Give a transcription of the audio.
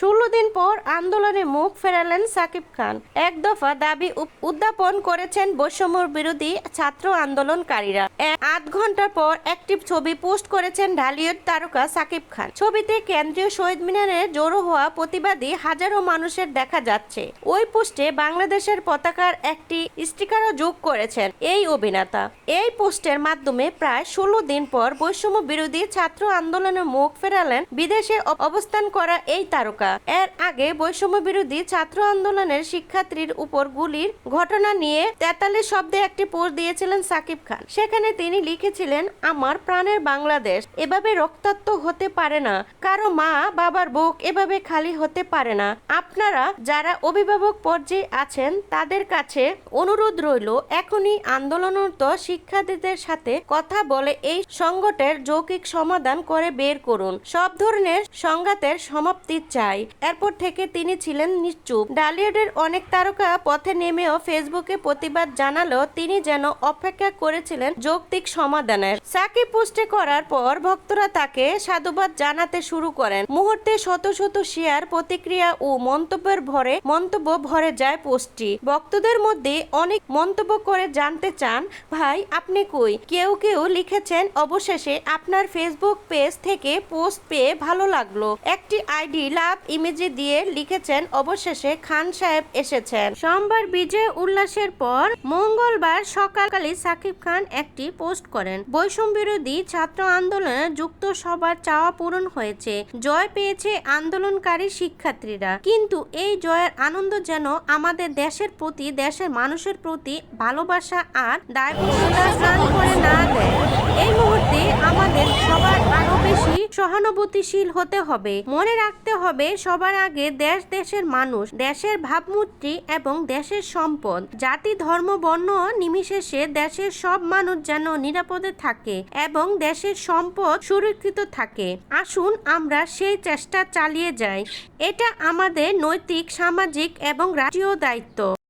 ষোলো দিন পর আন্দোলনে মুখ ফেরালেন সাকিব খান। এক দফা দাবি উদ্যাপন করেছেন বৈষম্য বিরোধী ছাত্র আন্দোলনকারীরা। আধ ঘণ্টা পর একটি ছবি পোস্ট করেছেন ঢালিউড তারকা সাকিব খান। ছবিতে কেন্দ্রীয় শহীদ মিনারে জড়ো হওয়া প্রতিবাদী হাজারো মানুষের দেখা যাচ্ছে। ওই পোস্টে বাংলাদেশের পতাকার একটি স্টিকারও যোগ করেছেন এই অভিনেতা। এই পোস্টের মাধ্যমে প্রায় ষোলো দিন পর বৈষম্য বিরোধী ছাত্র আন্দোলনে মুখ ফেরালেন বিদেশে অবস্থান করা এই তারকা। এর আগে বৈষম্য বিরোধী ছাত্র আন্দোলনের শিক্ষার্থীর উপর গুলির ঘটনা নিয়ে তেতাল্লিশ শব্দে একটি পোস্ট দিয়েছিলেন সাকিব খান। সেখানে তিনি লিখেছিলেন, আমার প্রাণের বাংলাদেশ এভাবে রক্তাক্ত হতে পারে না। কারও মা, বাবার বুক এভাবে খালি হতে পারে না। আপনারা যারা অভিভাবক পর্যায়ে আছেন, তাদের কাছে অনুরোধ রইল, এখনই আন্দোলনরত শিক্ষার্থীদের সাথে কথা বলে এই সংকটের যৌকিক সমাধান করে বের করুন। সব ধরনের সংঘাতের সমাপ্তি চাই। এরপর থেকে তিনি ছিলেন নিশ্চুপ। ডালিউডের অনেক তারকা পথে নেমেও ফেসবুকে প্রতিবাদ জানালো তিনি যেন অপেক্ষা করেছিলেন যৌক্তিক সমাধানের। সাকিব পোস্টে করার পর ভক্তরা তাকে সাধুবাদ জানাতে শুরু করেন। মুহূর্তে শত শত শেয়ার প্রতিক্রিয়া ও মন্তব্যের ভরে মন্তব্য ভরে যায় পোস্টটি। ভক্তদের মধ্যে অনেক মন্তব্য করে জানতে চান, ভাই, আপনি কই? কেউ কেউ লিখেছেন, অবশেষে আপনার ফেসবুক পেজ থেকে পোস্ট পেয়ে ভালো লাগল। একটি আইডি লাভ, ইমেজে দিয়ে লিখেছেন, অবশেষে খান সাহেব এসেছেন। সোমবার বিজয় উল্লাসের পর মঙ্গলবার সকালকালে সাকিব খান একটি পোস্ট করেন। বৈষম্য বিরোধী ছাত্র আন্দোলনে যুক্ত সবার চাওয়া পূরণ হয়েছে। জয় পেয়েছে আন্দোলনকারী শিক্ষার্থীরা। কিন্তু এই জয়ের আনন্দ যেন আমাদের দেশের প্রতি, দেশের মানুষের প্রতি ভালোবাসা আর দায়বদ্ধতা করে না দেয় এই মুহূর্তে আমাদের সবার আরও বেশি সহানুভূতিশীল হতে হবে। মনে রাখতে হবে, সবার আগে দেশ দেশের মানুষ, দেশের ভাবমূর্তি এবং দেশের সম্পদ। জাতি, ধর্ম, বর্ণ নিমিশেষে দেশের সব মানুষ যেন নিরাপদে থাকে এবং দেশের সম্পদ সুরক্ষিত থাকে। আসুন আমরা সেই চেষ্টা চালিয়ে যাই। এটা আমাদের নৈতিক, সামাজিক এবং রাষ্ট্রীয় দায়িত্ব।